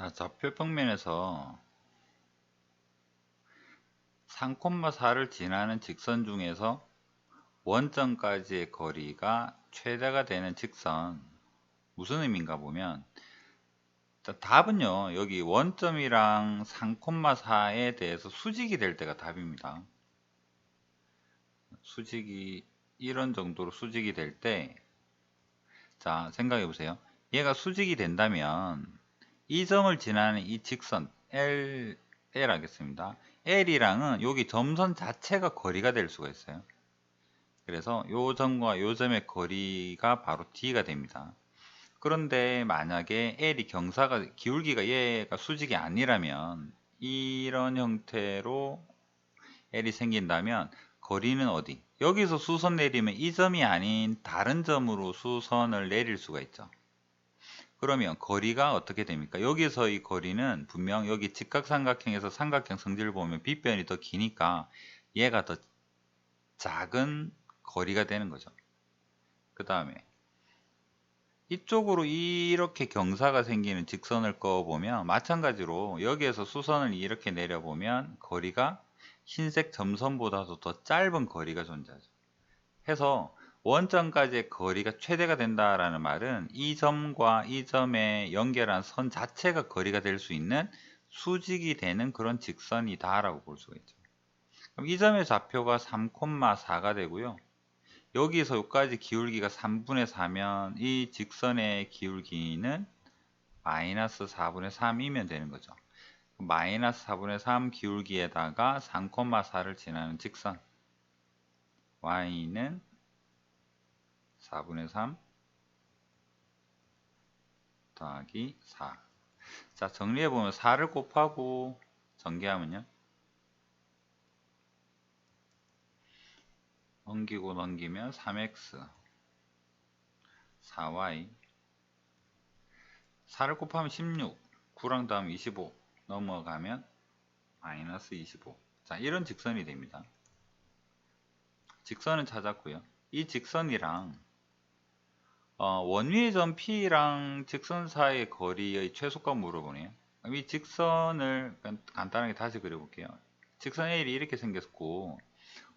자, 좌표 평면에서 3,4를 지나는 직선 중에서 원점까지의 거리가 최대가 되는 직선. 무슨 의미인가 보면 자, 답은요 여기 원점이랑 3,4에 대해서 수직이 될 때가 답입니다. 수직이 이런 정도로 수직이 될 때 자 생각해 보세요. 얘가 수직이 된다면 이 점을 지나는 이 직선 L, L 하겠습니다 L이랑은 여기 점선 자체가 거리가 될 수가 있어요 그래서 요 점과 요 점의 거리가 바로 D가 됩니다 그런데 만약에 L이 경사가 기울기가 얘가 수직이 아니라면 이런 형태로 L이 생긴다면 거리는 어디? 여기서 수선 내리면 이 점이 아닌 다른 점으로 수선을 내릴 수가 있죠. 그러면 거리가 어떻게 됩니까? 여기서 이 거리는 분명 여기 직각삼각형에서 삼각형 성질을 보면 빗변이 더 기니까 얘가 더 작은 거리가 되는 거죠. 그 다음에 이쪽으로 이렇게 경사가 생기는 직선을 꺼보면 마찬가지로 여기에서 수선을 이렇게 내려보면 거리가 흰색 점선보다도 더 짧은 거리가 존재하죠. 해서 원점까지의 거리가 최대가 된다라는 말은 이 점과 이 점에 연결한 선 자체가 거리가 될 수 있는 수직이 되는 그런 직선이다 라고 볼 수가 있죠. 그럼 이 점의 좌표가 3,4가 되고요. 여기서 여기까지 기울기가 3분의 4면 이 직선의 기울기는 마이너스 4분의 3이면 되는 거죠. 마이너스 4분의 3 기울기에다가 3,4를 지나는 직선 y는 4분의 3 더하기 4. 자, 정리해보면 4를 곱하고 전개하면요. 넘기고 넘기면 3x 4y 4를 곱하면 16 9랑 다음 25 넘어가면 마이너스 25 자, 이런 직선이 됩니다. 직선은 찾았고요. 이 직선이랑 어, 원위의 점 P랑 직선 사이의 거리의 최소값 물어보네요. 이 직선을 간단하게 다시 그려볼게요. 직선 A이 이렇게 생겼고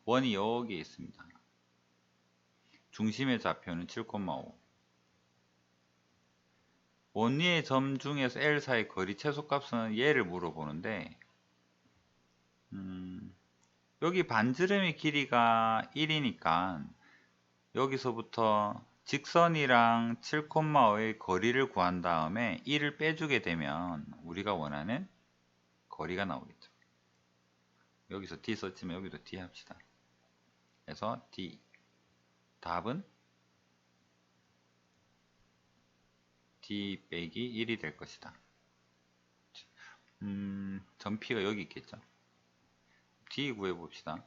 원이 여기에 있습니다. 중심의 좌표는 7,5 원위의 점 중에서 L 사이 거리 최소값은 얘를 물어보는데 음, 여기 반지름의 길이가 1이니까 여기서부터 직선이랑 7,5의 거리를 구한 다음에 1을 빼주게 되면 우리가 원하는 거리가 나오겠죠. 여기서 D 썼지만 여기도 D 합시다. 그래서 D 답은 D 빼기 1이 될 것이다. 음, 점피가 여기 있겠죠. D 구해봅시다.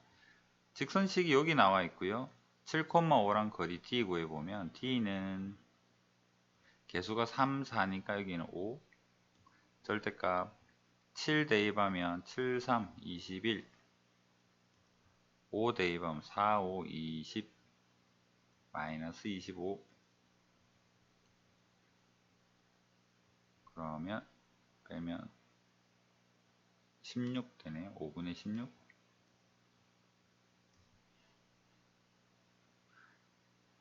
직선식이 여기 나와 있고요. 7,5랑 거리 D 구해보면 D는 개수가 3, 4니까 여기는 5 절대값 7 대입하면 7, 3, 21 5 대입하면 4, 5, 20 마이너스 25 그러면 빼면 16 되네요. 5분의 16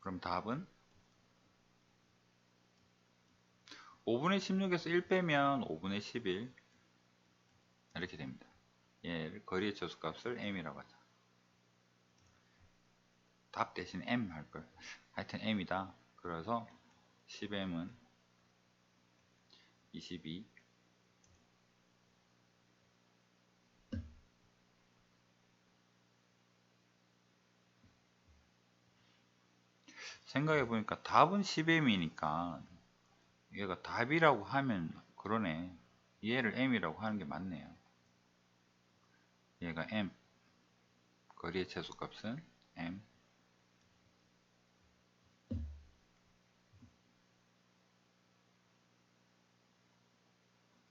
그럼 답은 5분의 16에서 1 빼면 5분의 11 이렇게 됩니다. 얘를 거리의 저수값을 m이라고 하자. 답 대신 m 할걸. 하여튼 m이다. 그래서 10m은 22 생각해 보니까 답은 10m이니까 얘가 답이라고 하면 그러네. 얘를 m이라고 하는 게 맞네요. 얘가 m. 거리의 최소값은 m